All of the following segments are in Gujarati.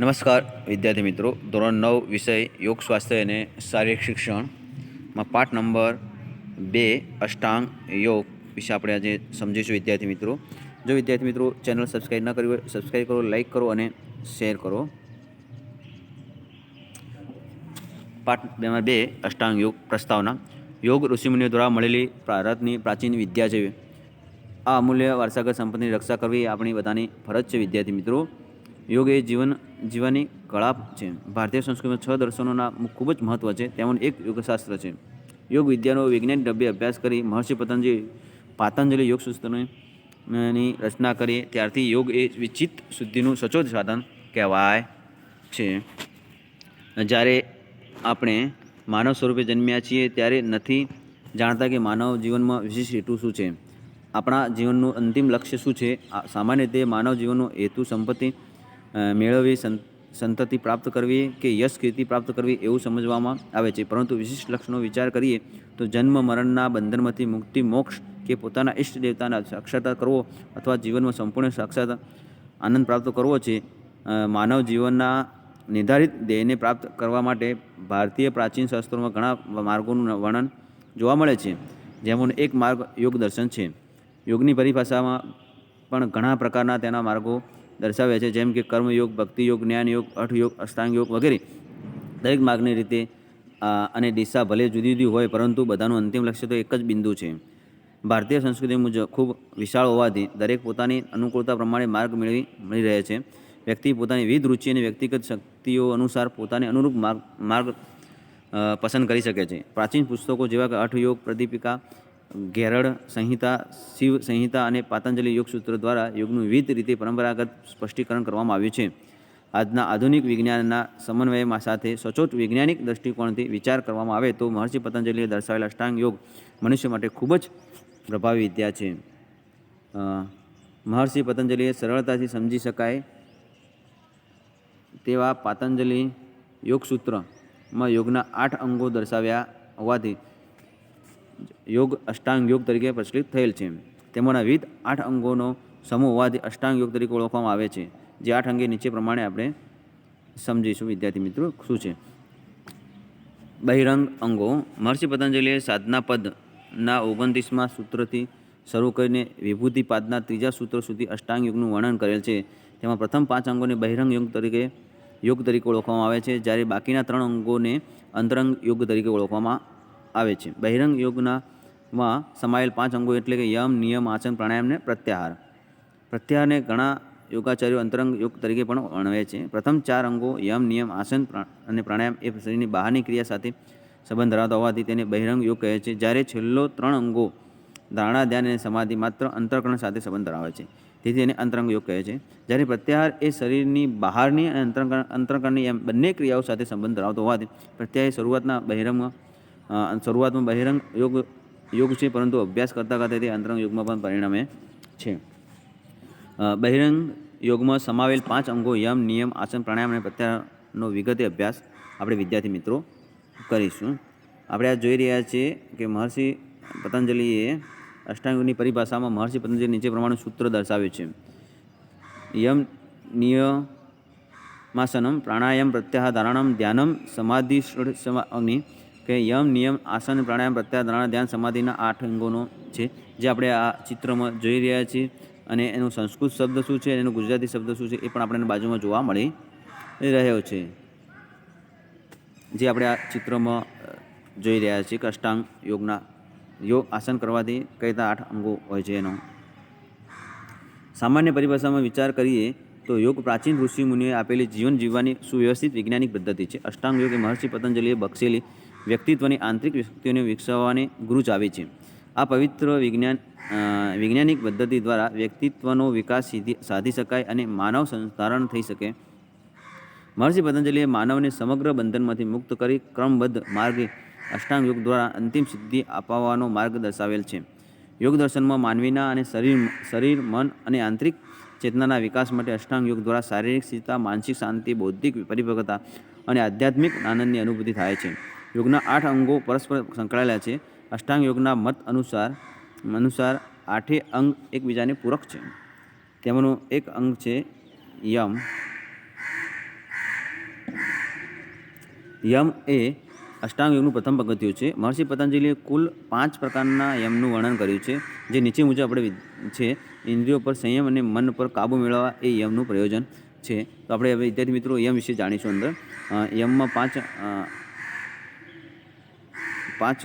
નમસ્કાર, વિદ્યાર્થી મિત્રો. ધોરણ નવ, વિષય, યોગ, સ્વાસ્થ્ય અને શારીરિક શિક્ષણમાં પાઠ નંબર બે, અષ્ટાંગ યોગ વિશે આપણે આજે સમજીશું, વિદ્યાર્થી મિત્રો. જો વિદ્યાર્થી મિત્રો ચેનલ સબસ્ક્રાઈબ ન કરી હોય સબસ્ક્રાઈબ કરો લાઈક કરો અને શેર કરો. પાઠ નંબર બે, અષ્ટાંગ યોગ પ્રસ્તાવના. યોગ ઋષિમુનિઓ દ્વારા મળેલી ભારતની પ્રાચીન વિદ્યા છે. આ અમૂલ્ય વારસાગત સંપત્તિની રક્ષા કરવી આપણી બધાની ફરજ છે, વિદ્યાર્થી મિત્રો. યોગ એ જીવન જીવવાની કળા છે. ભારતીય સંસ્કૃતિમાં છ દર્શનોના ખૂબ જ મહત્ત્વ છે. તેમાં એક યોગશાસ્ત્ર છે. યોગ વિદ્યાનો વૈજ્ઞાનિક ઢબે અભ્યાસ કરી મહર્ષિ પતંજલિ પાતંજલિ યોગની રચના કરી. ત્યારથી યોગ એ વિચિત શુદ્ધિનું સચોટ સાધન કહેવાય છે. જ્યારે આપણે માનવ સ્વરૂપે જન્મ્યા છીએ, ત્યારે નથી જાણતા કે માનવ જીવનમાં વિશિષ્ટ હેતુ શું છે. આપણા જીવનનું અંતિમ લક્ષ્ય શું છે? સામાન્ય રીતે માનવ જીવનનો હેતુ સંપત્તિ મેળવવી સંતતિ પ્રાપ્ત કરવી કે યશ કીર્તિ પ્રાપ્ત કરવી એવું સમજવામાં આવે છે. પરંતુ વિશિષ્ટ લક્ષણો વિચાર કરીએ તો જન્મ, મરણના બંધનમાંથી મુક્તિ, મોક્ષ કે પોતાના ઈષ્ટ દેવતાના સાક્ષાત્કાર કરવો અથવા જીવનમાં સંપૂર્ણ સાક્ષાત આનંદ પ્રાપ્ત કરવો છે માનવ જીવનના નિર્ધારિત ધ્યેયને પ્રાપ્ત કરવા માટે ભારતીય પ્રાચીન શાસ્ત્રોમાં ઘણા માર્ગોનું વર્ણન જોવા મળે છે, જેમાંનો એક માર્ગ યોગ દર્શન છે. યોગની પરિભાષામાં પણ ઘણા પ્રકારના તેના માર્ગો દર્શાવ્યા છે, જેમ કે કર્મયોગ, ભક્તિયોગ, જ્ઞાનયોગ જ્ઞાન યોગ અઠ યોગ યોગ વગેરે. દરેક માર્ગની રીતે અને દિશા ભલે જુદી જુદી હોય, પરંતુ બધાનું અંતિમ લક્ષ્ય તો એક જ બિંદુ છે. ભારતીય સંસ્કૃતિ મુજબ ખૂબ વિશાળ હોવાથી દરેક પોતાની અનુકૂળતા પ્રમાણે માર્ગ મેળવી, મળી રહે છે. વ્યક્તિ પોતાની વિવિધ રુચિ અને વ્યક્તિગત શક્તિઓ અનુસાર પોતાને અનુરૂપ માર્ગ માર્ગ પસંદ કરી શકે છે. પ્રાચીન પુસ્તકો જેવા કે અઠયોગ પ્રદીપિકા ઘેરડ સંહિતા, શિવ સંહિતા અને પાતંજલિ યોગ સૂત્ર દ્વારા યોગનું વિવિધ રીતે પરંપરાગત સ્પષ્ટીકરણ કરવામાં આવ્યું છે. આજના આધુનિક વિજ્ઞાનના સમન્વયમાં સાથે સચોટ વૈજ્ઞાનિક દૃષ્ટિકોણથી વિચાર કરવામાં આવે તો મહર્ષિ પતંજલિએ દર્શાવેલા અષ્ટાંગ યોગ મનુષ્ય માટે ખૂબ જ પ્રભાવી વિદ્યા છે. મહર્ષિ પતંજલિએ સરળતાથી સમજી શકાય તેવા પાતંજલિ યોગસૂત્રમાં યોગના આઠ અંગો દર્શાવ્યા હોવાથી યોગ અષ્ટાંગ યોગ તરીકે પ્રચલિત થયેલ છે. તેમાંના વિવિધ આઠ અંગોનો સમૂહ હોવાથી અષ્ટાંગ યોગ તરીકે ઓળખવામાં આવે છે. જે આઠ અંગે નીચે પ્રમાણે આપણે સમજીશું. વિદ્યાર્થી મિત્રો, શું છે? બહિરંગ અંગો. મહર્ષિ પતંજલિએ સાધના પદના ઓગણત્રીસમાં સૂત્રથી શરૂ કરીને વિભૂતિપાદના ત્રીજા સૂત્ર સુધી અષ્ટાંગ યોગનું વર્ણન કરેલ છે. તેમાં પ્રથમ પાંચ અંગોને બહિરંગ યોગ તરીકે યોગ તરીકે ઓળખવામાં આવે છે. જ્યારે બાકીના ત્રણ અંગોને અંતરંગ યોગ તરીકે ઓળખવામાં આવે છે. બહિરંગ યોગનામાં સમાયેલ પાંચ અંગો એટલે કે યમ નિયમ આસન પ્રાણાયામને પ્રત્યાહાર. પ્રત્યાહારને ઘણા યોગાચાર્યો અંતરંગ યોગ તરીકે પણ વર્ણવે છે. પ્રથમ ચાર અંગો યમ નિયમ આસન અને પ્રાણાયામ એ શરીરની બહારની ક્રિયા સાથે સંબંધ ધરાવતા હોવાથી તેને બહિરંગ યોગ કહે છે. જ્યારે છેલ્લો ત્રણ અંગો ધારણા ધ્યાન અને સમાધિ માત્ર અંતરકરણ સાથે સંબંધ ધરાવે છે. તેથી એને અંતરંગ યોગ કહે છે. જ્યારે પ્રત્યાહાર એ શરીરની બહારની અને અંતરકરણ અંતરકરણની એમ બંને ક્રિયાઓ સાથે સંબંધ ધરાવતો હોવાથી પ્રત્યાહાર શરૂઆતના બહિરંગ અ, શરૂઆતમાં બહિરંગ યોગ યોગ છે, પરંતુ અભ્યાસ કરતાં કરતાં તે અંતરંગ યોગમાં પણ પરિણમે છે. બહિરંગ યોગમાં સમાવેલ પાંચ અંગો યમ, નિયમ, આસન, પ્રાણાયામ અને પ્રત્યાહારનો વિગતે અભ્યાસ આપણે વિદ્યાર્થી મિત્રો કરીશું. આપણે આ જોઈ રહ્યા છીએ કે મહર્ષિ પતંજલિએ અષ્ટાંગની પરિભાષામાં મહર્ષિ પતંજલિ નીચે પ્રમાણે સૂત્ર દર્શાવ્યું છે. યમ, નિયમાસનમ, પ્રાણાયામ પ્રત્યાહાર ધારણમ ધ્યાનમ, સમાધિ અગ્નિ કે યમ, નિયમ, આસન, પ્રાણાયામ પ્રત્યાધારણા ધ્યાન, સમાધિના આઠ અંગોનો છે, જે આપણે આ ચિત્રમાં જોઈ રહ્યા છીએ. અને એનો સંસ્કૃત શબ્દ શું છે એનો ગુજરાતી શબ્દ શું છે, એ પણ આપણને બાજુમાં જોવા મળી રહ્યો છે. જે આપણે આ ચિત્રમાં જોઈ રહ્યા છીએ કે અષ્ટાંગ યોગના, યોગ આસન કરવાથી કઈ આઠ અંગો હોય છે એનો. સામાન્ય પરિભાષામાં વિચાર કરીએ તો યોગ પ્રાચીન ઋષિ મુનિઓએ આપેલી જીવન જીવવાની સુવ્યવસ્થિત વૈજ્ઞાનિક પદ્ધતિ છે. અષ્ટાંગ યોગ એ મહર્ષિ પતંજલિએ બક્ષેલી વ્યક્તિત્વની આંતરિક શક્તિઓને વિકસાવવાની ગુરુચ આવે છે. આ પવિત્ર વિજ્ઞાન વૈજ્ઞાનિક પદ્ધતિ દ્વારા વ્યક્તિત્વનો વિકાસ સાધી શકાય અને માનવ સંધારણ થઈ શકે. મહર્ષિ પતંજલિએ માનવને સમગ્ર બંધનમાંથી મુક્ત કરી ક્રમબદ્ધ માર્ગે, અષ્ટાંગ યોગ દ્વારા અંતિમ સિદ્ધિ અપાવવાનો માર્ગ દર્શાવેલ છે. યોગ દર્શનમાં માનવીના અને શરીર શરીર, મન અને આંતરિક ચેતનાના વિકાસ માટે અષ્ટાંગ યોગ દ્વારા શારીરિક સ્થિરતા માનસિક શાંતિ, બૌદ્ધિક પરિપક્વતા અને આધ્યાત્મિક આનંદની અનુભૂતિ થાય છે. યોગના આઠ અંગો પરસ્પર સંકળાયેલા છે. અષ્ટાંગ યોગના મત અનુસાર અનુસાર આઠે અંગ એકબીજાને પૂરક છે. તેમનો એક અંગ છે યમ. યમ એ અષ્ટાંગ યોગનું પ્રથમ પગથિયું છે. મહર્ષિ પતંજલિએ કુલ પાંચ પ્રકારના યમનું વર્ણન કર્યું છે, જે નીચે મુજબ આપણે છે. ઇન્દ્રિયો પર સંયમ અને મન પર કાબુ મેળવવા એ યમનું પ્રયોજન છે. તો આપણે હવે વિદ્યાર્થી મિત્રો યમ વિશે જાણીશું અંદર. યમમાં પાંચ પાંચ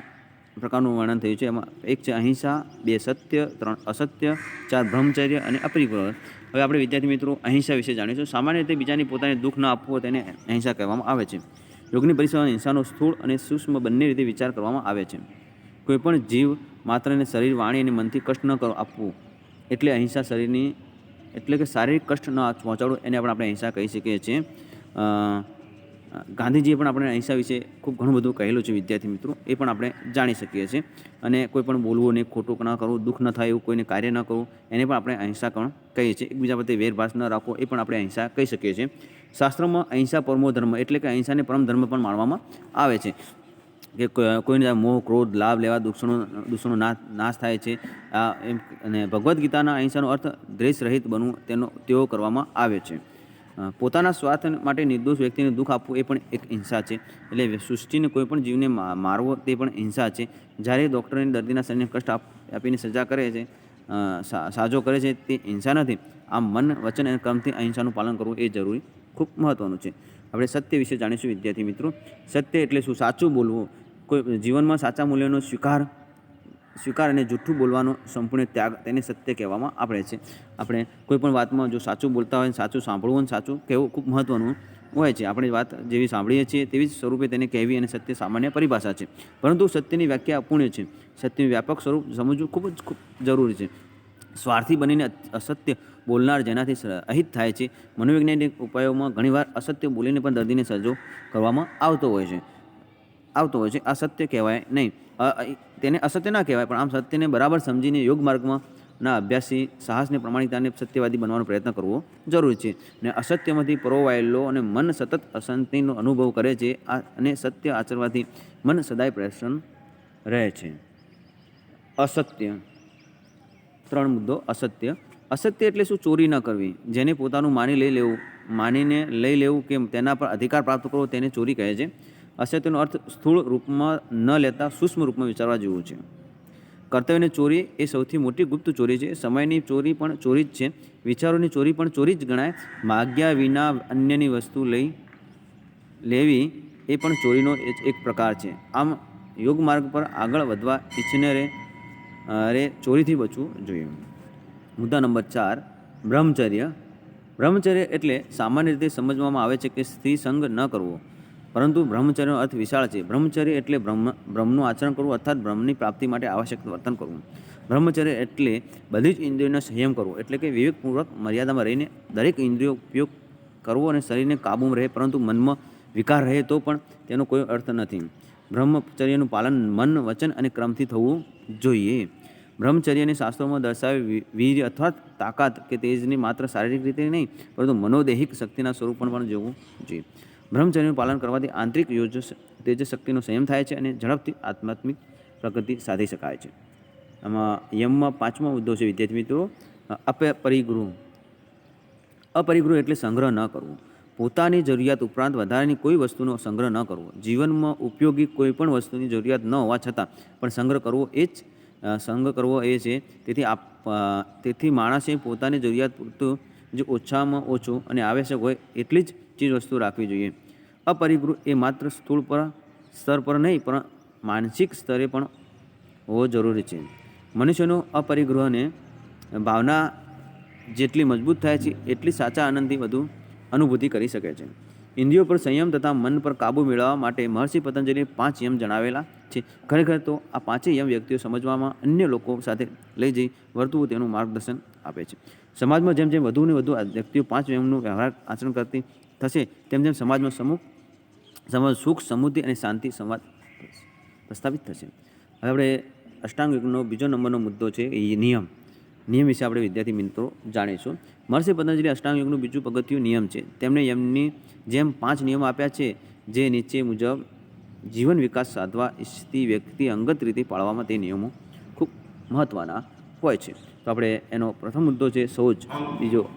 પ્રકારનું વર્ણન થયું છે. એમાં એક છે અહિંસા, બે સત્ય, ત્રણ અસત્ય, ચાર બ્રહ્મચર્ય અને અપરિગ્રહ. હવે આપણે વિદ્યાર્થી મિત્રો અહિંસા વિશે જાણીશું. સામાન્ય રીતે બીજાની પોતાને દુઃખ ન આપવું તેને અહિંસા કહેવામાં આવે છે. યોગની પરિસરમાં હિંસાનો સ્થૂળ અને સૂક્ષ્મ બંને રીતે વિચાર કરવામાં આવે છે. કોઈપણ જીવ માત્રને શરીર, વાણી અને મનથી કષ્ટ ન કરો આપવું એટલે અહિંસા શરીરની, એટલે કે શારીરિક કષ્ટ ન પહોંચાડવું, એને પણ આપણે અહિંસા કહી શકીએ છીએ. ગાંધીજીએ પણ આપણે અહિંસા વિશે ખૂબ ઘણું બધું કહેલું છે, વિદ્યાર્થી મિત્રો. એ પણ આપણે જાણી શકીએ છીએ. અને કોઈ પણ બોલવું નહીં ખોટું ન કરવું, દુઃખ ન થાય એવું કોઈને કાર્ય ન કરવું, એને પણ આપણે અહિંસા પણ કહીએ છીએ. એકબીજા પ્રત્યે વેરભાસ ન રાખવો, એ પણ આપણે અહિંસા કહી શકીએ છીએ. શાસ્ત્રોમાં અહિંસા પરમો ધર્મ એટલે કે અહિંસાને પરમ ધર્મ પણ માનવામાં આવે છે. કે કોઈ- કોઈને મોહ, ક્રોધ, લાભ લેવા દૂષણો દૂષણો નાશ નાશ થાય છે. આ એમ અને ભગવદ્ ગીતાના અહિંસાનો અર્થ દ્વેષ રહિત બનવું તેનો તેઓ કરવામાં આવે છે. પોતાના સ્વાર્થ માટે નિર્દોષ વ્યક્તિને દુઃખ આપવું એ પણ એક હિંસા છે. એટલે સૃષ્ટિને કોઈ પણ જીવને મારવો તે પણ હિંસા છે. જ્યારે ડૉક્ટરને દર્દીના શરીરને કષ્ટ આપીને સજા કરે છે સાજો કરે છે તે હિંસા નથી. આમ મન, વચન અને કર્મથી અહિંસાનું પાલન કરવું એ જરૂરી ખૂબ મહત્ત્વનું છે. આપણે સત્ય વિશે જાણીશું વિદ્યાર્થી મિત્રો. સત્ય એટલે શું? સાચું બોલવું. કોઈ જીવનમાં સાચા મૂલ્યોનો સ્વીકાર સ્વીકાર અને જૂઠું બોલવાનો સંપૂર્ણ ત્યાગ તેને સત્ય કહેવામાં આપણે છે. આપણે કોઈપણ વાતમાં જો સાચું બોલતા હોય સાચું સાંભળવું અને સાચું કહેવું ખૂબ મહત્ત્વનું હોય છે. આપણે વાત જેવી સાંભળીએ છીએ તેવી જ સ્વરૂપે તેને કહેવી અને સત્ય સામાન્ય પરિભાષા છે. પરંતુ સત્યની વ્યાખ્યા અપૂર્ણ છે. સત્યનું વ્યાપક સ્વરૂપ સમજવું ખૂબ જ ખૂબ જરૂરી છે. સ્વાર્થી બનીને અસત્ય બોલનાર જેનાથી અહિત થાય છે. મનોવૈજ્ઞાનિક ઉપાયોમાં ઘણીવાર અસત્ય બોલીને પણ દર્દીને સજો કરવામાં આવતો હોય છે. આવતો હોય છે આ સત્ય કહેવાય નહીં. તેને અસત્ય ના કહેવાય, પણ આમ સત્યને બરાબર સમજીને યોગ માર્ગમાં ના અભ્યાસી સાહસને પ્રમાણિકતાને સત્યવાદી બનવાનો પ્રયત્ન કરવો જરૂરી છે. ને અસત્યમાંથી પરોવાયેલો અને મન સતત અશાંતિનો અનુભવ કરે છે, આ, અને સત્ય આચરવાથી મન સદાય પ્રસન્ન રહે છે. અસત્ય. ત્રણ મુદ્દો. અસત્ય. અસત્ય એટલે શું? ચોરી ન કરવી. જેને પોતાનું માની લઈ લેવું, માનીને લઈ લેવું કે તેના પર અધિકાર પ્રાપ્ત કરવો તેને ચોરી કહે છે. અસત્યનો અર્થ સ્થૂળ રૂપમાં ન લેતા સૂક્ષ્મ રૂપમાં વિચારવા જેવું છે. કર્તવ્યની ચોરી એ સૌથી મોટી ગુપ્ત ચોરી છે. સમયની ચોરી પણ ચોરી જ છે. વિચારોની ચોરી પણ ચોરી જ ગણાય. માગ્યા વિના અન્યની વસ્તુ લઈ લેવી એ પણ ચોરીનો એક પ્રકાર છે. આમ યોગ માર્ગ પર આગળ વધવા ઈચ્છને રે રે ચોરીથી બચવું જોઈએ. મુદ્દા નંબર ચાર, બ્રહ્મચર્ય. બ્રહ્મચર્ય એટલે સામાન્ય રીતે સમજવામાં આવે છે કે સ્ત્રી સંગ ન કરવો. પરંતુ બ્રહ્મચર્યનો અર્થ વિશાળ છે. બ્રહ્મચર્ય એટલે બ્રહ્મ, બ્રહ્મનું આચરણ કરવું અર્થાત બ્રહ્મની પ્રાપ્તિ માટે આવશ્યક વર્તન કરવું. બ્રહ્મચર્ય એટલે બધી જ ઇન્દ્રિયોનો સંયમ કરવો, એટલે કે વિવેકપૂર્વક મર્યાદામાં રહીને દરેક ઇન્દ્રિયો ઉપયોગ કરવો અને શરીરને કાબૂમાં રહે, પરંતુ મનમાં વિકાર રહે તો પણ તેનો કોઈ અર્થ નથી. બ્રહ્મચર્યનું પાલન મન, વચન અને ક્રમથી થવું જોઈએ. બ્રહ્મચર્યને શાસ્ત્રોમાં દર્શાવે વીર્ય અથવા તાકાત કે તેજની માત્ર શારીરિક રીતે નહીં, પરંતુ મનોદૈહિક શક્તિના સ્વરૂપ પણ પણ જોવું જોઈએ. બ્રહ્મચર્યનું પાલન કરવાથી આંતરિક યોજ તેજ શક્તિનો સંયમ થાય છે અને ઝડપથી આત્માત્મિક પ્રગતિ સાધી શકાય છે. આમાં યમમાં પાંચમો મુદ્દો છે, વિદ્યાર્થી મિત્રો, અપરિગૃહ. અપરિગૃહ એટલે સંગ્રહ ન કરવો. પોતાની જરૂરિયાત ઉપરાંત વધારાની કોઈ વસ્તુનો સંગ્રહ ન કરવો. જીવનમાં ઉપયોગી કોઈ પણ વસ્તુની જરૂરિયાત ન હોવા છતાં પણ સંગ્રહ કરવો એ જ સંગ્રહ કરવો એ છે. તેથી આપ તેથી માણસે પોતાની જરૂરિયાત પૂરતું, જે ઓછામાં ઓછું અને આવશ્યક હોય, એટલી જ ચીજ વસ્તુ રાખવી જોઈએ. અપરિગૃહ એ માત્ર સ્થૂળ પર, સ્તર પર નહીં, પણ માનસિક સ્તરે પણ હોવો જરૂરી છે. મનુષ્યનો અપરિગ્રહને ભાવના જેટલી મજબૂત થાય છે, એટલી સાચા આનંદથી વધુ અનુભૂતિ કરી શકે છે. ઇન્દ્રિયો પર સંયમ તથા મન પર કાબૂ મેળવવા માટે મહર્ષિ પતંજલિએ પાંચ યમ જણાવેલા છે. ખરેખર તો આ પાંચેય યમ વ્યક્તિઓ સમજવામાં અન્ય લોકો સાથે લઈ જઈ વર્તવું તેનું માર્ગદર્શન આપે છે. સમાજમાં જેમ જેમ વધુ ને વધુ વ્યક્તિઓ પાંચ યમનું વ્યવહાર આચરણ કરતી થશે, તેમ તેમ સમાજમાં સમૂહ સમાજ સુખ, સમૃદ્ધિ અને શાંતિ સંવાદ પ્રસ્થાપિત થશે. હવે આપણે અષ્ટાંગ યોગનો બીજો નંબરનો મુદ્દો છે એ નિયમ. નિયમ વિશે આપણે વિદ્યાર્થી મિત્રો જાણીશું. મહર્ષિ પતંજલિ અષ્ટાંગ યોગનું બીજું પગથિયું નિયમ છે. તેમણે યમની જેમ પાંચ નિયમો આપ્યા છે, જે નીચે મુજબ જીવન વિકાસ સાધવા ઈચ્છતી વ્યક્તિ અંગત રીતે પાળવામાં તે નિયમો ખૂબ મહત્ત્વના હોય છે. તો આપણે એનો પ્રથમ મુદ્દો છે, શૌચ. બીજો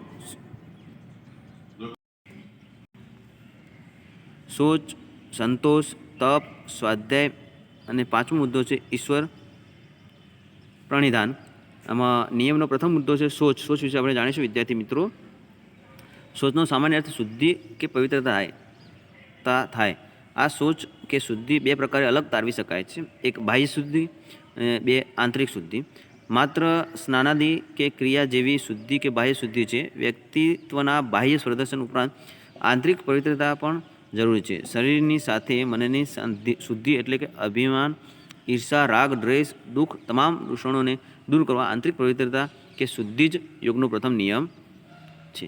શૌચ સંતોષ, તપ, સ્વાધ્યાય અને પાંચમો મુદ્દો છે ઈશ્વર પ્રણિધાન. આમાં નિયમનો પ્રથમ મુદ્દો છે સોચ. સોચ વિશે આપણે જાણીશું, વિદ્યાર્થી મિત્રો. સોચનો સામાન્ય અર્થ શુદ્ધિ કે પવિત્રતા થાય થાય. આ સોચ કે શુદ્ધિ બે પ્રકારે અલગ તારવી શકાય છે. એક બાહ્ય શુદ્ધિ અને બે આંતરિક શુદ્ધિ. માત્ર સ્નાનાદિ કે ક્રિયા જેવી શુદ્ધિ કે બાહ્ય શુદ્ધિ છે. વ્યક્તિત્વના બાહ્ય પ્રદર્શન ઉપરાંત આંતરિક પવિત્રતા પણ જરૂરી છે. શરીરની સાથે મનની શુદ્ધિ એટલે કે અભિમાન, ઈર્ષા, રાગ, દ્વેષ, દુઃખ તમામ દૂષણોને દૂર કરવા આંતરિક પવિત્રતા કે શુદ્ધિ જ યોગનો પ્રથમ નિયમ છે.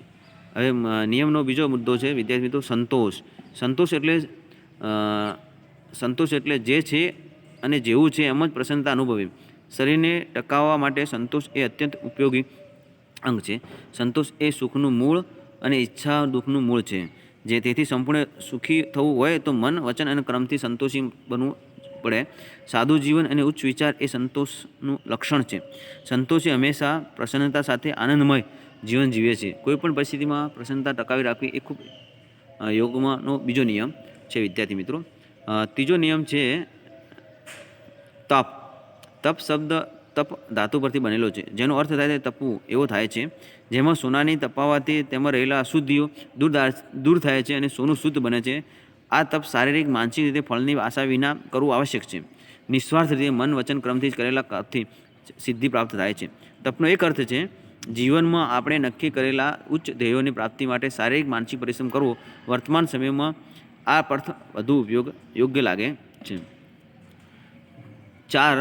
હવે નિયમનો બીજો મુદ્દો છે, વિદ્યાર્થી મિત્રો, સંતોષ. સંતોષ એટલે સંતોષ એટલે જે છે અને જેવું છે એમ જ પ્રસન્નતા અનુભવી. શરીરને ટકાવવા માટે સંતોષ એ અત્યંત ઉપયોગી અંગ છે. સંતોષ એ સુખનું મૂળ અને ઈચ્છા દુઃખનું મૂળ છે. જે તેથી સંપૂર્ણ સુખી થવું હોય તો મન, વચન અને ક્રમથી સંતોષી બનવું પડે. સાદું જીવન અને ઉચ્ચ વિચાર એ સંતોષનું લક્ષણ છે. સંતોષી હંમેશા પ્રસન્નતા સાથે આનંદમય જીવન જીવે છે. કોઈપણ પરિસ્થિતિમાં પ્રસન્નતા ટકાવી રાખવી એ ખૂબ યોગમાંનો બીજો નિયમ છે, વિદ્યાર્થી મિત્રો. ત્રીજો નિયમ છે, તપ. તપ શબ્દ તપ ધાતુ પરથી બનેલો છે. જેનો અર્થ થાય છે તપવું. એવો થાય છે. જેમાં સોનાની તપાવવાથી તેમાં રહેલા અશુદ્ધિઓ દૂર દૂર થાય છે અને સોનું શુદ્ધ બને છે. આ તપ શારીરિક, માનસિક રીતે ફળની આશા વિના કરવું આવશ્યક છે. નિસ્વાર્થ રીતે મન વચન ક્રમથી કરેલા કપથી સિદ્ધિ પ્રાપ્ત થાય છે. તપનો એક અર્થ છે, જીવનમાં આપણે નક્કી કરેલા ઉચ્ચ ધ્યેયોની પ્રાપ્તિ માટે શારીરિક, માનસિક પરિશ્રમ કરવો વર્તમાન સમયમાં આ અર્થ વધુ ઉપયોગ, યોગ્ય લાગે છે. ચાર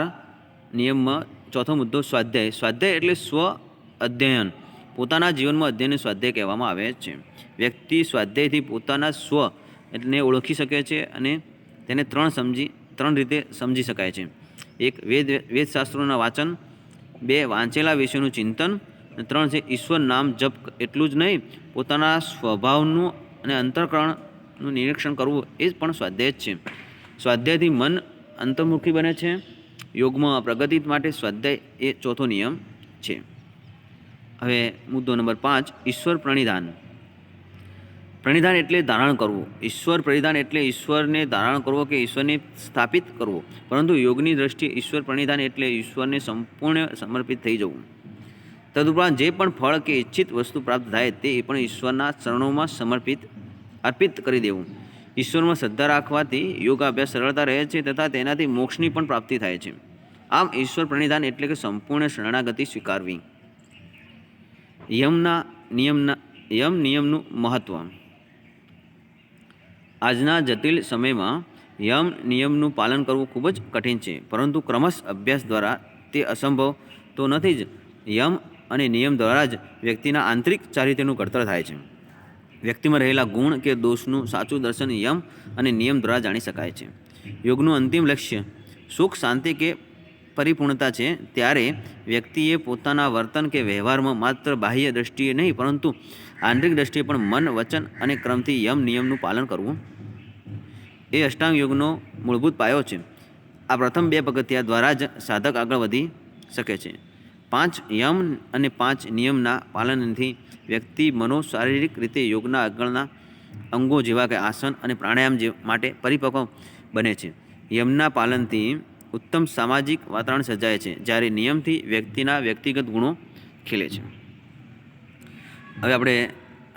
નિયમમાં ચોથો મુદ્દો સ્વાધ્યાય. સ્વાધ્યાય એટલે સ્વ અધ્યયન. પોતાના જીવનમાં અધ્યયનને સ્વાધ્યાય કહેવામાં આવે છે. વ્યક્તિ સ્વાધ્યાયથી પોતાના સ્વ એટલે ઓળખી શકે છે અને તેને ત્રણ સમજી, ત્રણ રીતે સમજી શકાય છે. એક, વેદ, વેદશાસ્ત્રોના વાંચન. બે, વાંચેલા વિષયનું ચિંતન. અને ત્રણ છે, ઈશ્વર નામ જપ એટલું જ નહીં, પોતાના સ્વભાવનું અને અંતરકરણનું નિરીક્ષણ કરવું એ પણ સ્વાધ્યાય જ છે. સ્વાધ્યાયથી મન અંતર્મુખી બને છે. યોગમાં પ્રગતિ માટે સ્વાધ્યાય એ ચોથો નિયમ છે. હવે મુદ્દો નંબર પાંચ, ઈશ્વર પ્રણિધાન. પ્રણિધાન એટલે ધારણ કરવું. ઈશ્વર પ્રણિધાન એટલે ઈશ્વરને ધારણ કરવો કે ઈશ્વરને સ્થાપિત કરવો. પરંતુ યોગની દ્રષ્ટિએ ઈશ્વર પ્રણિધાન એટલે ઈશ્વરને સંપૂર્ણ સમર્પિત થઈ જવું. તદુપરાંત જે પણ ફળ કે ઈચ્છિત વસ્તુ પ્રાપ્ત થાય તે પણ ઈશ્વરના ચરણોમાં સમર્પિત, અર્પિત કરી દેવું. ઈશ્વરમાં શ્રદ્ધા રાખવાથી યોગાભ્યાસ સરળતા રહે છે તથા તેનાથી મોક્ષની પણ પ્રાપ્તિ થાય છે. આમ ઈશ્વર પ્રણિધાન એટલે કે સંપૂર્ણ શરણાગતિ સ્વીકારવી. યમના નિયમના, યમ નિયમનું મહત્ત્વ આજના જટિલ સમયમાં યમ નિયમનું પાલન કરવું ખૂબ જ કઠિન છે, પરંતુ ક્રમશ અભ્યાસ દ્વારા તે અસંભવ તો નથી જ. યમ અને નિયમ દ્વારા જ વ્યક્તિના આંતરિક ચારિત્ર્યનું ઘડતર થાય છે. વ્યક્તિમાં રહેલા ગુણ કે દોષનું સાચું દર્શન યમ અને નિયમ દ્વારા જાણી શકાય છે. યોગનું અંતિમ લક્ષ્ય સુખ, શાંતિ કે પરિપૂર્ણતા છે, ત્યારે વ્યક્તિએ પોતાના વર્તન કે વ્યવહારમાં માત્ર બાહ્ય દ્રષ્ટિએ નહીં, પરંતુ આંતરિક દ્રષ્ટિએ પણ મન, વચન અને ક્રમથી યમ નિયમનું પાલન કરવું એ અષ્ટાંગ યોગનો મૂળભૂત પાયો છે. આ પ્રથમ બે પગથિયા દ્વારા જ સાધક આગળ વધી શકે છે. પાંચ યમ અને પાંચ નિયમના પાલનથી વ્યક્તિ મનો શારીરિક રીતે યોગના આગળના અંગો જેવા કે આસન અને પ્રાણાયામ જે માટે પરિપક્વ બને છે. યમના પાલનથી ઉત્તમ સામાજિક વાતાવરણ સર્જાય છે, જ્યારે નિયમથી વ્યક્તિના વ્યક્તિગત ગુણો ખીલે છે. હવે આપણે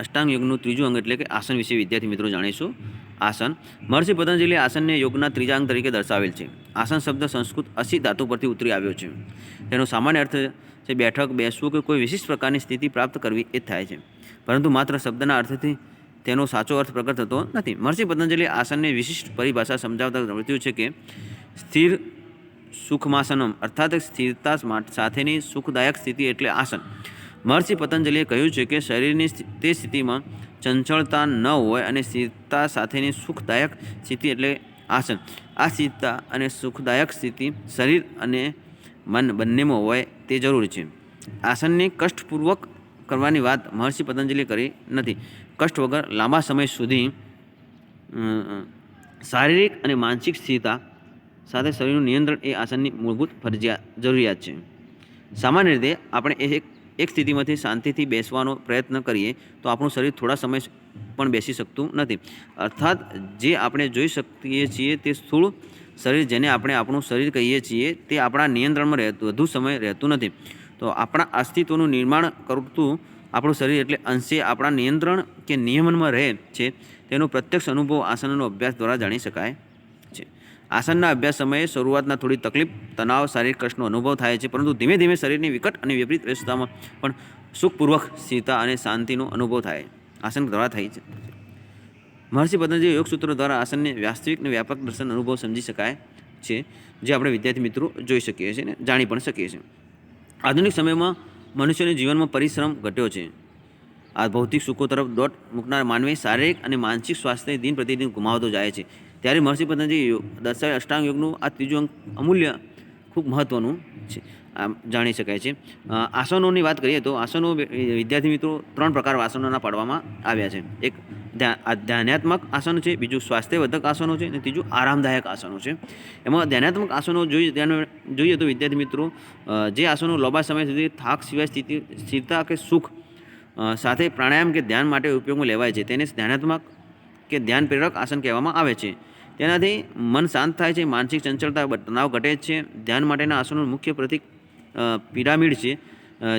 અષ્ટાંગ યોગનું ત્રીજું અંગ એટલે કે આસન વિશે વિદ્યાર્થી મિત્રો જાણીશું. આસન. મહર્ષિ પતંજલિ આસનને યોગના ત્રીજા અંગ તરીકે દર્શાવેલ છે. આસન શબ્દ સંસ્કૃત અસી ધાતુ પરથી ઉતરી આવ્યો છે. તેનો સામાન્ય અર્થ છે બેઠક, બેસવું કે કોઈ વિશિષ્ટ પ્રકારની સ્થિતિ પ્રાપ્ત કરવી એ થાય છે. પરંતુ માત્ર શબ્દના અર્થથી તેનો સાચો અર્થ પ્રગટ થતો નથી. મહર્ષિ પતંજલિ આસનને વિશિષ્ટ પરિભાષા સમજાવતા વર્ત્યું છે કે સ્થિર સુખમાસનમ અર્થાત સ્થિરતા સાથેની સુખદાયક સ્થિતિ એટલે આસન. મહર્ષિ પતંજલિએ કહ્યું છે કે શરીરની તે સ્થિતિમાં ચંચળતા ન હોય અને સ્થિરતા સાથેની સુખદાયક સ્થિતિ એટલે આસન. આ સ્થિરતા અને સુખદાયક સ્થિતિ શરીર અને મન બંનેમાં હોય તે જરૂરી છે. આસનને કષ્ટપૂર્વક કરવાની વાત મહર્ષિ પતંજલિ કરી નથી. કષ્ટ વગર લાંબા સમય સુધી શારીરિક અને માનસિક સ્થિરતા સાથે શરીરનું નિયંત્રણ એ આસનની મૂળભૂત ફરજિયાત જરૂરિયાત છે. સામાન્ય રીતે આપણે એક એક સ્થિતિમાંથી શાંતિથી બેસવાનો પ્રયત્ન કરીએ, તો આપણું શરીર થોડા સમય પણ બેસી શકતું નથી. અર્થાત, જે આપણે જોઈ શકીએ છીએ તે સ્થૂળ શરીર જેને આપણે આપણું શરીર કહીએ છીએ, તે આપણા નિયંત્રણમાં રહેતું, વધુ સમય રહેતું નથી. તો આપણા અસ્તિત્વનું નિર્માણ કરતું આપણું શરીર એટલે અંશે આપણા નિયંત્રણ કે નિયમનમાં રહે છે, તેનો પ્રત્યક્ષ અનુભવ આસનનો અભ્યાસ દ્વારા જાણી શકાય. આસનના અભ્યાસ સમયે શરૂઆતના થોડી તકલીફ, તણાવ, શારીરિક કષ્ટનો અનુભવ થાય છે, પરંતુ ધીમે ધીમે શરીરની વિકટ અને વિપરીત વ્યસ્તતામાં પણ સુખપૂર્વક સ્થિરતા અને શાંતિનો અનુભવ થાય. આસન દ્વારા થાય છે. મહર્ષિ પતંજલિ યોગ સૂત્રો દ્વારા આસનને વાસ્તવિક અને વ્યાપક દર્શન અનુભવ સમજી શકાય છે, જે આપણે વિદ્યાર્થી મિત્રો જોઈ શકીએ છીએ અને જાણી પણ શકીએ છીએ. આધુનિક સમયમાં મનુષ્યના જીવનમાં પરિશ્રમ ઘટ્યો છે. આ ભૌતિક સુખો તરફ દોટ મૂકનાર માનવી શારીરિક અને માનસિક સ્વાસ્થ્ય દિન પ્રતિદિન ગુમાવતો જાય છે. ત્યારે મહર્ષિ પતંજલિ દર્શાવે અષ્ટાંગ યોગનું આ ત્રીજું અંક અમૂલ્ય, ખૂબ મહત્ત્વનું છે. આમ જાણી શકાય છે. આસનોની વાત કરીએ તો આસનો વિદ્યાર્થી મિત્રો ત્રણ પ્રકાર આસનોના પાડવામાં આવ્યા છે. એક ધ્યાનાત્મક આસનો છે, બીજું સ્વાસ્થ્યવર્ધક આસનો છે અને ત્રીજું આરામદાયક આસનો છે. એમાં ધ્યાનાત્મક આસનો જોઈએ ધ્યાન જોઈએ તો વિદ્યાર્થી મિત્રો જે આસનો લાંબા સમય સુધી થાક સિવાય સ્થિતિ, સ્થિરતા કે સુખ સાથે પ્રાણાયામ કે ધ્યાન માટે ઉપયોગમાં લેવાય છે, તેને ધ્યાનાત્મક કે ધ્યાન પ્રેરક આસન કહેવામાં આવે છે. તેનાથી મન શાંત થાય છે, માનસિક ચંચળતા તણાવ ઘટે છે. ધ્યાન માટેના આસનોનું મુખ્ય પ્રતિક પિરામિડ છે.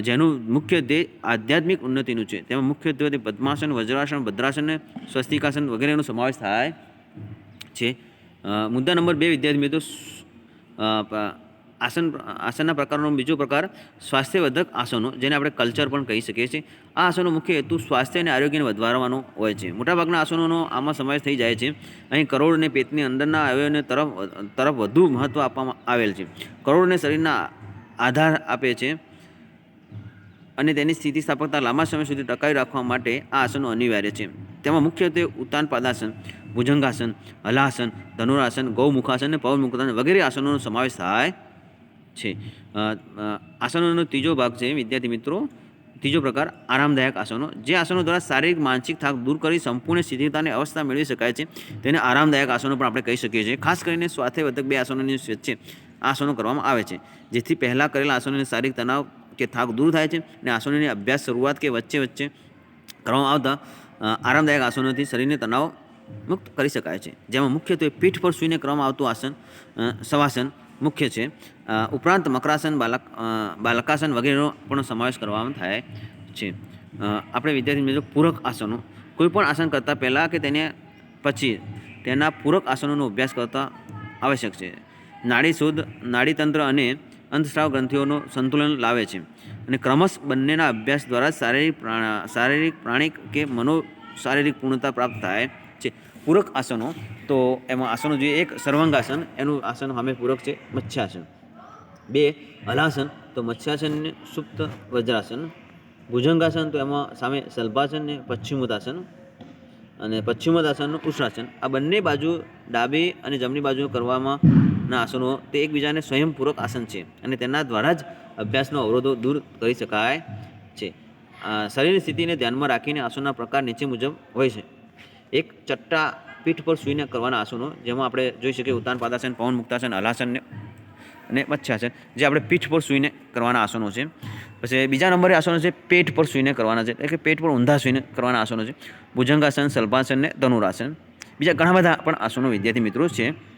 જેનું મુખ્ય ધ્યેય આધ્યાત્મિક ઉન્નતિનું છે. તેમાં મુખ્યત્વે પદ્માસન, વજ્રાસન, ભદ્રાસન સ્વસ્તિકાસન વગેરેનો સમાવેશ થાય છે. મુદ્દા નંબર બે, વિદ્યાર્થી મિત્રો આસન, આસનના પ્રકારનો બીજો પ્રકાર સ્વાસ્થ્યવર્ધક આસનો, જેને આપણે કલ્ચર પણ કહી શકીએ છીએ. આ આસનો મુખ્ય હેતુ સ્વાસ્થ્ય અને આરોગ્યને વધારવાનો હોય છે. મોટાભાગના આસનોનો આમાં સમાવેશ થઈ જાય છે. અહીં કરોડ અને પેટની અંદરના અવયવને તરફ તરફ વધુ મહત્ત્વ આપવામાં આવેલ છે. કરોડને શરીરના આધાર આપે છે અને તેની સ્થિતિસ્થાપકતા લાંબા સમય સુધી ટકાવી રાખવા માટે આ આસનો અનિવાર્ય છે. તેમાં મુખ્યત્વે ઉત્તાન પાદાસન, ભુજંગાસન, હલાસન, ધનુરાસન, ગૌમુખાસન અને પવનમુખાસન વગેરે આસનોનો સમાવેશ થાય છે. આસનોનો ત્રીજો ભાગ છે, વિદ્યાર્થી મિત્રો. ત્રીજો પ્રકાર, આરામદાયક આસનો. જે આસનો દ્વારા શારીરિક, માનસિક થાક દૂર કરી સંપૂર્ણ સ્થિરતાને અવસ્થા મેળવી શકાય છે. તેને આરામદાયક આસનો પણ આપણે કહી શકીએ છીએ. ખાસ કરીને સ્વાસ્થ્યવર્ધક બે આસનોની વચ્ચે આસનો કરવામાં આવે છે. જેથી પહેલાં કરેલા આસનોને શારીરિક તણાવ કે થાક દૂર થાય છે અને આસનોની અભ્યાસ શરૂઆત કે વચ્ચે વચ્ચે કરવામાં આવતા આરામદાયક આસનોથી શરીરને તણાવ મુક્ત કરી શકાય છે. જેમાં મુખ્યત્વે પીઠ પર સૂઈને કરવામાં આવતું આસન શવાસન મુખ્ય છે. ઉપરાંત મકરાસન, બાલક બાલકાસન વગેરેનો પણ સમાવેશ કરવામાં થાય છે. આપણે વિદ્યાર્થી મિત્રો પૂરક આસનો કોઈપણ આસન કરતાં પહેલાં કે તેને પછી તેના પૂરક આસનોનો અભ્યાસ કરતા આવશ્યક છે. નાડી શુદ્ધ નાડીતંત્ર અને અંતસ્રાવ ગ્રંથિઓનું સંતુલન લાવે છે અને ક્રમશ બંનેના અભ્યાસ દ્વારા શારીરિક શારીરિક પ્રાણિક કે મનો શારીરિક પૂર્ણતા પ્રાપ્ત થાય છે. પૂરક આસનો, તો એમાં આસનો જોઈએ એક સર્વાંગાસન, એનું આસન સામે પૂરક છે મત્સ્યાસન બે હલાસન તો મત્સ્યાસન ને સુપ્ત વજ્રાસન. ભુજંગાસન તો એમાં સામે સલ્ભાસન ને પશ્ચિમોત્તાસન અને પશ્ચિમોત્તાસનનું ઉષ્ણાસન. આ બંને બાજુ ડાબી અને જમણી બાજુ કરવામાં ના આસનો, તે એકબીજાને સ્વયંપૂરક આસન છે અને તેના દ્વારા જ અભ્યાસનો અવરોધો દૂર કરી શકાય છે. શરીરની સ્થિતિને ધ્યાનમાં રાખીને આસનના પ્રકાર નીચે મુજબ હોય છે. એક ચટ્ટા પીઠ પર સૂઈને કરવાના આસનો, જેમાં આપણે જોઈ શકીએ ઉત્તાન પાદાસન, પવન, મુક્તાસન હલાસન અને મચ્છાસન જે આપણે પીઠ પર સૂઈને કરવાના આસનો છે. પછી બીજા નંબરે આસનો છે, પેટ પર સૂઈને કરવાના છે, એટલે કે પેટ પર ઊંધા સૂઈને કરવાના આસનો છે. ભુજંગાસન, સલ્પાસન ને ધનુરાસન. બીજા ઘણા બધા પણ આસનો વિદ્યાર્થી મિત્રો છે.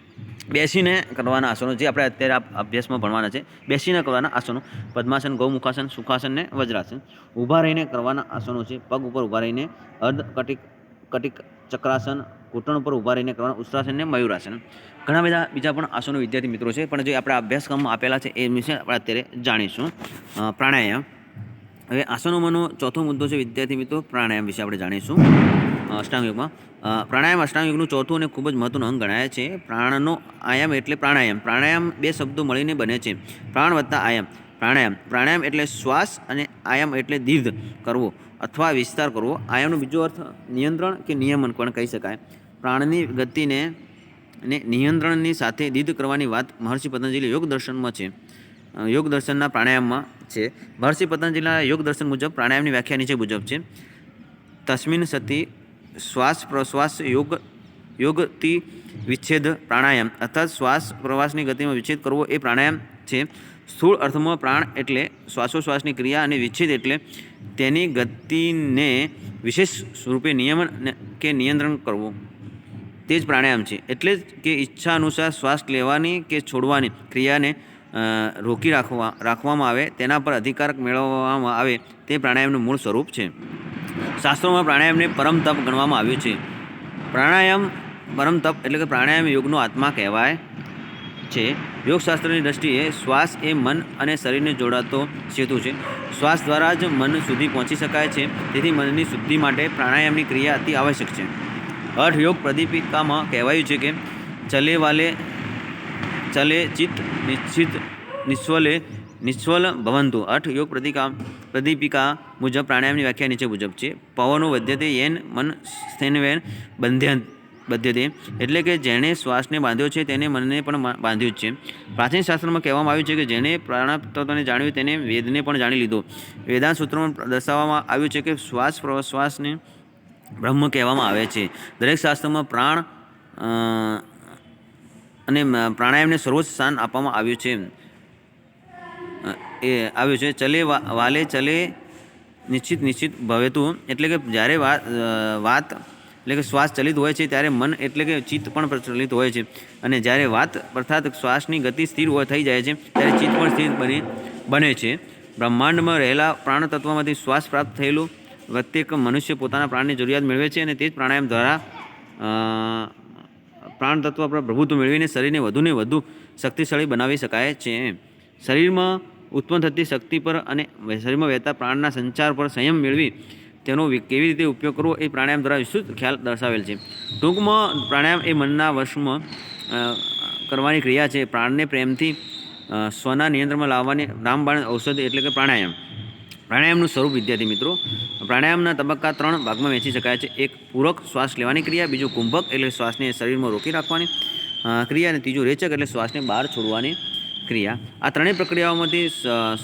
બેસીને કરવાના આસનો જે આપણે અત્યારે અભ્યાસમાં ભણવાના છે. બેસીને કરવાના આસનો. પદ્માસન, ગૌમુખાસન, સુખાસન ને વજ્રાસન. ઊભા રહીને કરવાના આસનો છે. પગ ઉપર ઊભા રહીને અર્ધ કટિક કટિક ચક્રાસન ઘૂંટણ ઉપર ઊભા રહીને કરવાના ઉત્તરાસન ને મયુરાસન ઘણા બધા બીજા પણ આસનો વિદ્યાર્થી મિત્રો છે પણ જે આપણા અભ્યાસક્રમમાં આપેલા છે એ વિશે આપણે અત્યારે જાણીશું. પ્રાણાયામ. હવે આસનોમાંનો ચોથો મુદ્દો છે વિદ્યાર્થી મિત્રો પ્રાણાયામ વિશે આપણે જાણીશું. અ, અષ્ટાંગ પ્રાણાયામ અષ્ટાંગ યોગનું ચોથું અને ખૂબ જ મહત્વનું અંગ ગણાય છે. પ્રાણનો આયામ એટલે પ્રાણાયામ. પ્રાણાયામ બે શબ્દો મળીને બને છે. પ્રાણ વત્તા આયામ. પ્રાણાયામ. પ્રાણાયામ એટલે શ્વાસ અને આયામ એટલે દીર્ઘ કરવો. અથવા વિસ્તાર કરવો. આયામનો બીજો અર્થ નિયંત્રણ કે નિયમન પણ કહી શકાય. પ્રાણની ગતિને અને નિયંત્રણની સાથે દીધ કરવાની વાત મહર્ષિ પતંજલિ યોગ દર્શનમાં છે. યોગ દર્શનના પ્રાણાયામમાં છે. મહર્ષિ પતંજલિના યોગ દર્શન મુજબ પ્રાણાયામની વ્યાખ્યા નીચે મુજબ છે. તસ્મિન સતી શ્વાસ પ્રશ્વાસ યોગ યોગથી વિચ્છેદ પ્રાણાયામ અર્થાત શ્વાસ પ્રવાસની ગતિમાં વિચ્છેદ કરવો એ પ્રાણાયામ છે. સ્થૂળ અર્થમાં પ્રાણ એટલે શ્વાસોશ્વાસની ક્રિયા અને વિચ્છેદ એટલે તેની ગતિને વિશેષ સ્વરૂપે નિયમન કે નિયંત્રણ કરવું. તે જ પ્રાણાયામ છે. એટલે જ કે ઈચ્છા અનુસાર શ્વાસ લેવાની કે છોડવાની ક્રિયાને રોકી રાખવા, રાખવામાં આવે, તેના પર અધિકાર મેળવવામાં આવે તે પ્રાણાયામનું મૂળ સ્વરૂપ છે. શાસ્ત્રોમાં પ્રાણાયામને પરમ તપ ગણવામાં આવ્યું છે. પ્રાણાયામ પરમ તપ એટલે કે પ્રાણાયામ યોગનો આત્મા કહેવાય. છે. યોગશાસ્ત્રની દ્રષ્ટિએ શ્વાસ એ મન અને શરીરને જોડાતો સેતુ છે. શ્વાસ દ્વારા જ મન સુધી પહોંચી શકાય છે. તેથી મનની શુદ્ધિ માટે પ્રાણાયામની ક્રિયા અતિ આવશ્યક છે. અર્થ યોગ પ્રદીપિકામાં કહેવાયું છે કે ચલે વાલે ચલે ચિત્ત નિશ્ચિત નિસ્વલે નિશ્વલ ભવંતુ. અર્થ યોગ પ્રતિકા પ્રદીપિકા મુજબ પ્રાણાયામની વ્યાખ્યા નીચે મુજબ છે. પવનો વધ્યતે યેન મન સ્થેનવેન બંધ્ય બધ્યતે એટલે કે જેણે શ્વાસને બાંધ્યો છે તેને મનને પણ બાંધ્યું જ છે. પ્રાચીન શાસ્ત્રમાં કહેવામાં આવ્યું છે કે જેણે પ્રાણાતત્વને જાણ્યું તેને વેદને પણ જાણી લીધો. વેદાંત સૂત્રોમાં દર્શાવવામાં આવ્યું છે કે શ્વાસ પ્રશ્વાસને બ્રહ્મ કહેવામાં આવે છે. દરેક શાસ્ત્રમાં પ્રાણ અને પ્રાણાયામને સર્વોચ્ચ સ્થાન આપવામાં આવ્યું છે. એ, આવ્યું છે. ચલે વાલે ચલે, નિશ્ચિત નિશ્ચિત ભવેતું. એટલે કે જ્યારે વાત વાત એટલે કે શ્વાસ ચલિત હોય છે ત્યારે મન એટલે કે ચિત્ત પણ પ્રચલિત હોય છે. અને જ્યારે વાત અર્થાત શ્વાસની ગતિ સ્થિર થઈ જાય છે ત્યારે ચિત્ત પણ સ્થિર બની બને છે. બ્રહ્માંડમાં રહેલા પ્રાણ તત્વમાંથી શ્વાસ પ્રાપ્ત થયેલું પ્રત્યેક મનુષ્ય પોતાના પ્રાણની જરૂરિયાત મેળવે છે અને તે જ પ્રાણાયામ દ્વારા અ, પ્રાણ તત્વ પર પ્રભુત્વ મેળવીને શરીરને વધુને વધુ શક્તિશાળી બનાવી શકાય છે. શરીરમાં ઉત્પન્ન થતી શક્તિ પર અને શરીરમાં વહેતા પ્રાણના સંચાર પર સંયમ મેળવી તેનો કેવી રીતે ઉપયોગ કરવો એ પ્રાણાયામ દ્વારા વિસ્તૃત ખ્યાલ દર્શાવેલ છે. ટૂંકમાં પ્રાણાયામ એ મનના વશમાં કરવાની ક્રિયા છે. પ્રાણને પ્રેમથી સ્વના નિયંત્રણમાં લાવવાની રામબાણ ઔષધ એટલે કે પ્રાણાયામ. પ્રાણાયામનું સ્વરૂપ, વિદ્યાર્થી મિત્રો, પ્રાણાયામના તબક્કા ત્રણ ભાગમાં વહેંચી શકાય છે. એક, પૂરક શ્વાસ લેવાની ક્રિયા, બીજું કુંભક એટલે શ્વાસને શરીરમાં રોકી રાખવાની ક્રિયા અને ત્રીજું રેચક એટલે શ્વાસને બહાર છોડવાની ક્રિયા. આ ત્રણેય પ્રક્રિયાઓમાંથી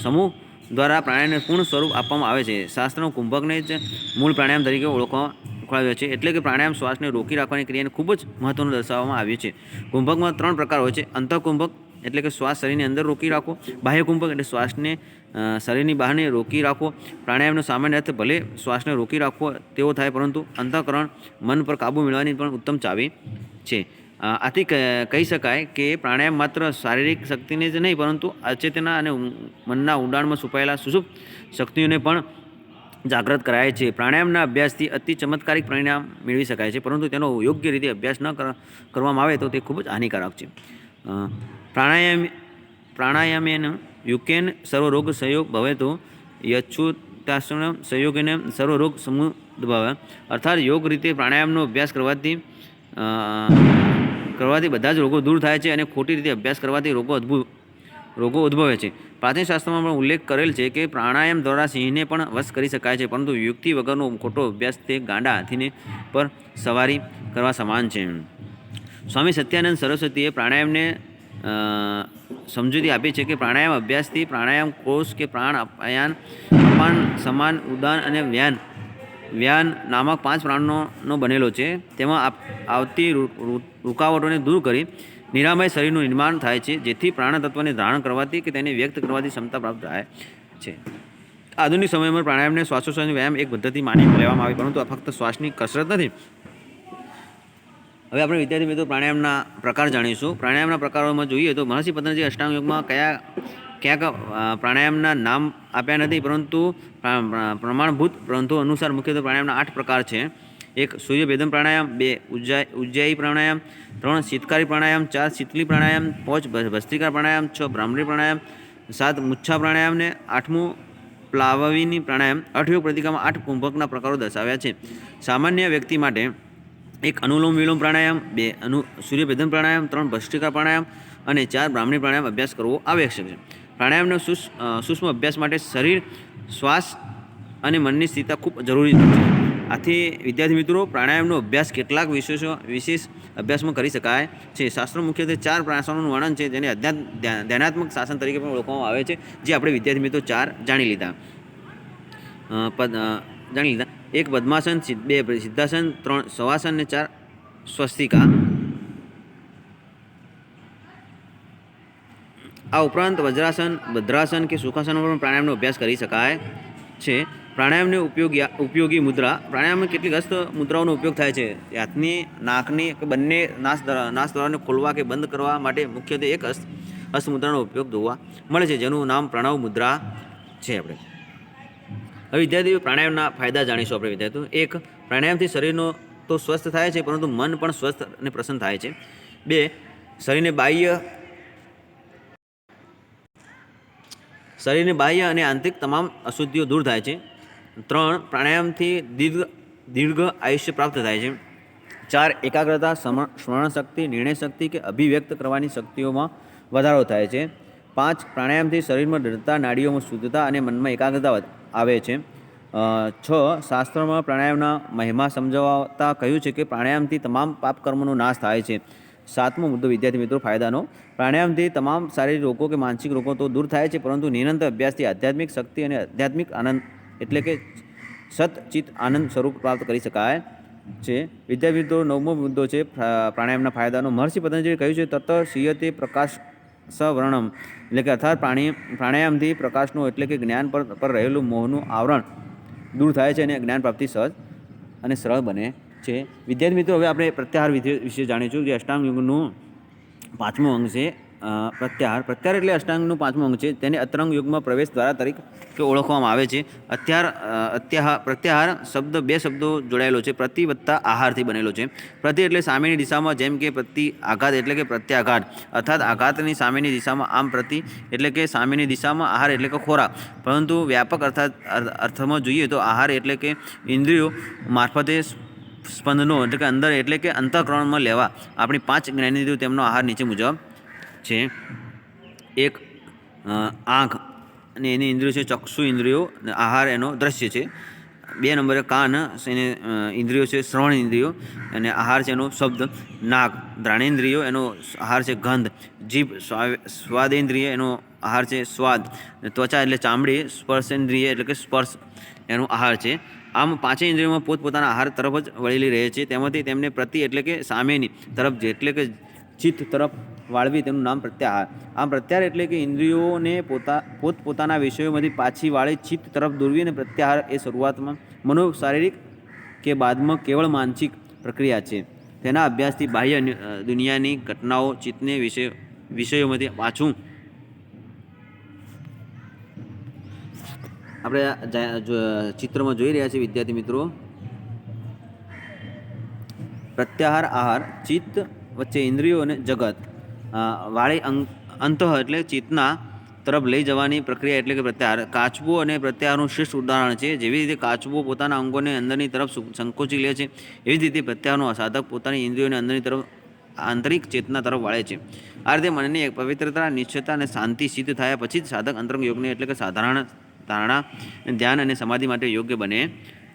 સમૂહ દ્વારા પ્રાણાયામને પૂર્ણ સ્વરૂપ આપવામાં આવે છે. શાસ્ત્રનો કુંભકને જ મૂળ પ્રાણાયામ તરીકે ઓળખવામાં ઓળખાવ્યો છે. એટલે કે પ્રાણાયામ શ્વાસને રોકી રાખવાની ક્રિયાને ખૂબ જ મહત્વનું દર્શાવવામાં આવ્યું છે. કુંભકમાં ત્રણ પ્રકાર હોય છે. અંતઃકુંભક, એટલે કે શ્વાસ શરીરની અંદર રોકી રાખો બાહ્ય કુંભક એટલે શ્વાસને શરીરની બહારને રોકી રાખો પ્રાણાયામનો સામાન્ય અર્થ ભલે શ્વાસને રોકી રાખવો તેવો થાય, પરંતુ અંતઃકરણ મન પર કાબૂ મેળવવાની પણ ઉત્તમ ચાવી છે. આથી કહી શકાય કે પ્રાણાયામ માત્ર શારીરિક શક્તિને જ નહીં, પરંતુ અચેતના અને મનના ઊંડાણમાં છુપાયેલા સુષુપ્ત શક્તિઓને પણ જાગૃત કરાય છે. પ્રાણાયામના અભ્યાસથી અતિ ચમત્કારિક પરિણામ મેળવી શકાય છે, પરંતુ તેનો યોગ્ય રીતે અભ્યાસ ન કરવામાં આવે તો તે ખૂબ જ હાનિકારક છે. પ્રાણાયામ, પ્રાણાયામેન યુકેન સર્વરોગ સહયોગ ભવે તો યચ્છુતાસન સહયોગેન સર્વરોગ સમુદ્ભવ અર્થાત યોગ રીતે પ્રાણાયામનો અભ્યાસ કરવાથી કરવાથી બધા જ રોગો દૂર થાય છે અને ખોટી રીતે અભ્યાસ કરવાથી રોગો અદ્ભુત રોગો ઉદ્ભવે છે. પ્રાચીન શાસ્ત્રમાં પણ ઉલ્લેખ કરેલ છે કે પ્રાણાયામ દ્વારા સિંહને પણ વશ કરી શકાય છે, પરંતુ યુક્તિ વગરનો ખોટો અભ્યાસ તે ગાંડા હાથીને પર સવારી કરવા સમાન છે. સ્વામી સત્યાનંદ સરસ્વતીએ પ્રાણાયામને સમજૂતી આપી છે કે પ્રાણાયામ અભ્યાસથી પ્રાણાયામ કોષ કે પ્રાણ અપાયાન, અપાન સમાન ઉદાન અને વ્યાન વ્યાન નામક પાંચ પ્રાણોનો બનેલો છે. તેમાં આવતી રૂકાવટોને દૂર કરી નિરામય શરીરનું નિર્માણ થાય છે, જેથી પ્રાણતત્વને ધારણ કરવાથી કે તેને વ્યક્ત કરવાથી ક્ષમતા પ્રાપ્ત થાય છે. આધુનિક સમયમાં પ્રાણાયામને શ્વાસોશ્વાસની વ્યાયામ એક પદ્ધતિ માની લેવામાં આવી, પરંતુ આ ફક્ત શ્વાસની કસરત નથી. હવે આપણે વિદ્યાર્થી મિત્રો પ્રાણાયામના પ્રકાર જાણીશું. પ્રાણાયામના પ્રકારોમાં જોઈએ તો મહર્ષિ પતંજલિ અષ્ટાંગ યોગમાં કયા ક્યાંક પ્રાણાયામના નામ આપ્યા નથી, પરંતુ પ્રા- પ્રા- પ્રમાણભૂત ગ્રંથો અનુસાર મુખ્યત્વે પ્રાણાયામના આઠ પ્રકાર છે. એક સૂર્યભેદન પ્રાણાયામ, બે ઉજ્જાય ઉજ્જાયી પ્રાણાયામ, ત્રણ શીતકારી પ્રાણાયામ, ચાર શીતલી પ્રાણાયામ, પાંચ ભસ્ત્રિકા પ્રાણાયામ, છ બ્રાહ્મણી પ્રાણાયામ, સાત મુચ્છા પ્રાણાયામ ને આઠમું પ્લાવવીની પ્રાણાયામ. અઠયોગ પ્રતિકામાં આઠ કુંભકના પ્રકારો દર્શાવ્યા છે. સામાન્ય વ્યક્તિ માટે એક અનુલોમ વિલોમ પ્રાણાયામ, બે અનુ સૂર્યભેદન પ્રાણાયામ, ત્રણ ભસ્ત્રિકા પ્રાણાયામ અને ચાર બ્રાહ્મણી પ્રાણાયામ અભ્યાસ કરવો આવશ્યક છે. પ્રાણાયામનો સૂક્ષ્મ અભ્યાસ માટે શરીર, શ્વાસ અને મનની સ્થિરતા ખૂબ જરૂરી છે. આથી, વિદ્યાર્થી મિત્રો, પ્રાણાયામનો અભ્યાસ કેટલાક વિશેષો, વિશેષ અભ્યાસમાં કરી શકાય છે. શાસ્ત્રો મુખ્યત્વે ચાર પ્રાસનોનું વર્ણન છે, જેને અધ્યાત્મ ધ્યાનાત્મક શાસન તરીકે પણ ઓળખવામાં આવે છે, જે આપણે વિદ્યાર્થી મિત્રો ચાર જાણી લીધા. જાણી લીધા. એક પદ્માસન બે સિદ્ધાસન, ત્રણ સવાસન અને ચાર સ્વસ્તિકા. આ ઉપરાંત વજ્રાસન ભદ્રાસન કે સુખાસનમાં પણ પ્રાણાયામનો અભ્યાસ કરી શકાય છે. પ્રાણાયામને ઉપયોગી ઉપયોગી મુદ્રા, પ્રાણાયામમાં કેટલીક હસ્ત મુદ્રાઓનો ઉપયોગ થાય છે. હાથની, નાકની કે બંને નાસ નાસ દ્વારાને ખોલવા કે બંધ કરવા માટે મુખ્યત્વે એક હસ્ત હસ્ત મુદ્રાનો ઉપયોગ જોવા મળે છે, જેનું નામ પ્રણવ મુદ્રા છે આપણે. હવે વિદ્યાર્થીઓ, પ્રાણાયામના ફાયદા જાણીશું આપણે વિદ્યાર્થીઓ. એક, પ્રાણાયામથી શરીરનો તો સ્વસ્થ થાય છે, પરંતુ મન પણ સ્વસ્થ અને પ્રસન્ન થાય છે. બે, શરીરને બાહ્ય શરીરની બાહ્ય અને આંતરિક તમામ અશુદ્ધિઓ દૂર થાય છે. ત્રણ, પ્રાણાયામથી દીર્ઘ દીર્ઘ આયુષ્ય પ્રાપ્ત થાય છે. ચાર, એકાગ્રતા સ્મરણ શક્તિ નિર્ણય શક્તિ કે અભિવ્યક્ત કરવાની શક્તિઓમાં વધારો થાય છે. પાંચ, પ્રાણાયામથી શરીરમાં દૃઢતા, નાડીઓમાં શુદ્ધતા અને મનમાં એકાગ્રતા આવે છે. છ, શાસ્ત્રમાં પ્રાણાયામના મહિમા સમજાવતા કહ્યું છે કે પ્રાણાયામથી તમામ પાપ કર્મોનો નાશ થાય છે. સાતમો મુદ્દો, વિદ્યાર્થી મિત્રો, ફાયદાનો. પ્રાણાયામથી તમામ શારીરિક રોગો કે માનસિક રોગો તો દૂર થાય છે, પરંતુ નિરંતર અભ્યાસથી આધ્યાત્મિક શક્તિ અને આધ્યાત્મિક આનંદ એટલે કે સતચિત આનંદ સ્વરૂપ પ્રાપ્ત કરી શકાય છે. વિદ્યાર્થી મિત્રો, નવમો મુદ્દો છે પ્રાણાયામના ફાયદાનો. મહર્ષિ પતંજલિ કહ્યું છે, તત્ત સિયતે પ્રકાશ સવર્ણમ એટલે કે અર્થાત પ્રાણી, પ્રાણાયામથી પ્રકાશનું એટલે કે જ્ઞાન પર પર રહેલું મોહનું આવરણ દૂર થાય છે અને જ્ઞાન પ્રાપ્તિ સહજ અને સરળ બને છે. વિદ્યાર્થી મિત્રો, હવે આપણે પ્રત્યાહાર વિશે જાણીશું જે અષ્ટાંગ યુગનું પાંચમું અંગ છે. પ્રત્યાહાર. પ્રત્યાર એટલે અષ્ટાંગનું પાંચમું અંગ છે. તેને અતરંગ યુગમાં પ્રવેશ દ્વારા તરીકે ઓળખવામાં આવે છે. અત્યાર અત્યાહાર પ્રત્યાહાર શબ્દ બે શબ્દો જોડાયેલો છે. પ્રતિ વત્તા આહારથી બનેલો છે. પ્રતિ એટલે સામેની દિશામાં, જેમ કે પ્રતિ આઘાત એટલે કે પ્રત્યાઘાત. અર્થાત આઘાતની સામેની દિશામાં આમ પ્રતિ એટલે કે સામેની દિશામાં આહાર એટલે કે ખોરાક. પરંતુ વ્યાપક અર્થાત અર્થમાં જોઈએ તો આહાર એટલે કે ઇન્દ્રિયો મારફતે સ્પંદનો એટલે કે અંદર એટલે કે અંતઃકરણમાં લેવા. આપણી પાંચ જ્ઞાનેન્દ્રિયો તેમનો આહાર નીચે મુજબ છે. એક આંખ અને એની ઇન્દ્રિયો છે, ચક્ષુ ઇન્દ્રિયો આહાર એનો દ્રશ્ય છે. બે નંબરે કાન એને ઇન્દ્રિયો છે, શ્રવણ ઇન્દ્રિયો અને આહાર છે એનો શબ્દ નાક દ્રાણેન્દ્રિયો એનો આહાર છે, ગંધ. જીભ સ્વા- સ્વાદેન્દ્રિય એનો આહાર છે, સ્વાદ. ત્વચા એટલે ચામડી, સ્પર્શેન્દ્રિય એટલે કે સ્પર્શ એનો આહાર છે. આમ પાંચે ઇન્દ્રિયોમાં પોતપોતાના આહાર તરફ જ વળેલી રહે છે. તેમાંથી તેમને પ્રતિ એટલે કે સામેની તરફ એટલે કે ચિત્ત તરફ વાળવી તેનું નામ પ્રત્યાહાર. આમ પ્રત્યાહાર એટલે કે ઇન્દ્રિયોને પોતા, પોતપોતાના વિષયોમાંથી પાછી વાળી ચિત્ત તરફ દોરવી અને પ્રત્યાહાર એ શરૂઆતમાં મનો શારીરિક કે બાદમાં કેવળ માનસિક પ્રક્રિયા છે. તેના અભ્યાસથી બાહ્ય દુનિયાની ઘટનાઓ ચિત્તને વિષય, વિષયોમાંથી પાછું આપણે ચિત્રમાં જોઈ રહ્યા છીએ વિદ્યાર્થી મિત્રો. પ્રત્યાહાર આહાર, ચિત્ત વચ્ચે ઇન્દ્રિયો અને જગત. વાળી અંત એટલે ચિત્તના તરફ લઈ જવાની પ્રક્રિયા એટલે કે પ્રત્યાહાર. કાચબો અને પ્રત્યાહારનું શ્રેષ્ઠ ઉદાહરણ છે. જેવી રીતે કાચબો પોતાના અંગોને અંદરની તરફ સંકોચી લે છે, એવી જ રીતે પ્રત્યાહારનો સાધક પોતાની ઇન્દ્રિયોને અંદરની તરફ, આંતરિક ચેતના તરફ વાળે છે. આ રીતે મનની એક પવિત્રતા નિશ્ચયતા અને શાંતિ સિદ્ધ થયા પછી જ સાધક અંતરંગ યોગને એટલે કે સાધારણ ધારણા, ધ્યાન અને સમાધિ માટે યોગ્ય બને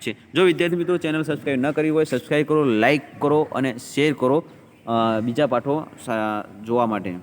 છે. જો વિદ્યાર્થી મિત્રો ચેનલ સબસ્ક્રાઈબ ન કરી હોય સબસ્ક્રાઈબ કરો લાઇક કરો અને શેર કરો બીજા પાઠો જોવા માટે.